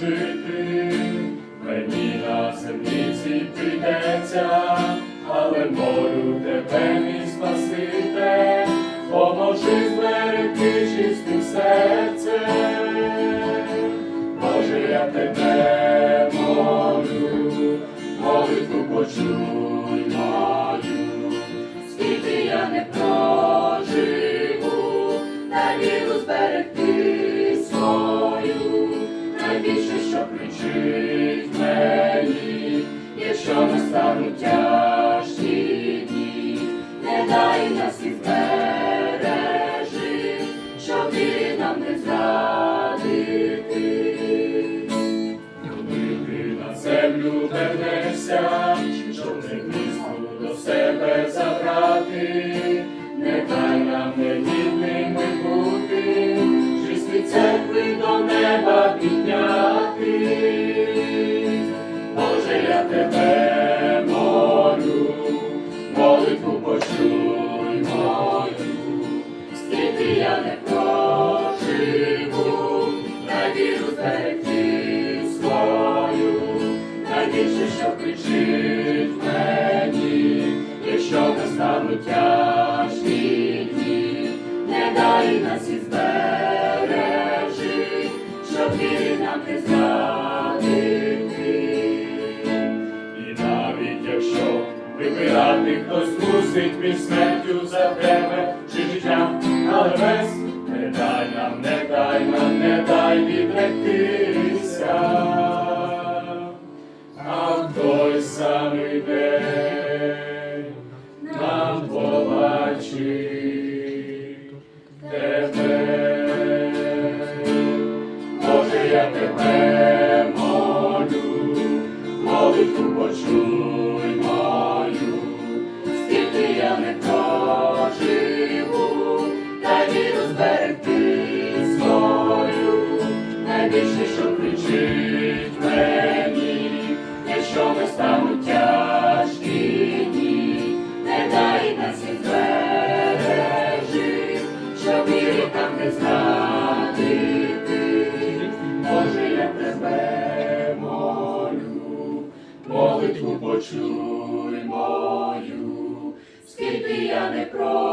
Жити мені на землі ці прийдеться, але молю тебе мій спасите, поможи з. Кричить мені, якщо настануть тяжкі дні, не дай нас і збережи, щоб вірі нам не зрадити. Коли ти на землю вернешся, щоб не гнізду до себе забрати, віру зберегти свою, найбільше, що кричить мені, якщо настануть тяжкі дні, не дай нас і збережи, щоб вірі нам не зрадити. І навіть якщо вибирати хтось мусить між смертю за тебе чи життям, але без не дай нам, не дай нам, самий день нам побачи тебе. Боже, я тебе молю, молитву почуй нас і бережи, що вірі там не зрадити. Боже, я тебе молю, молитву почуй мою, скільки я не проживу,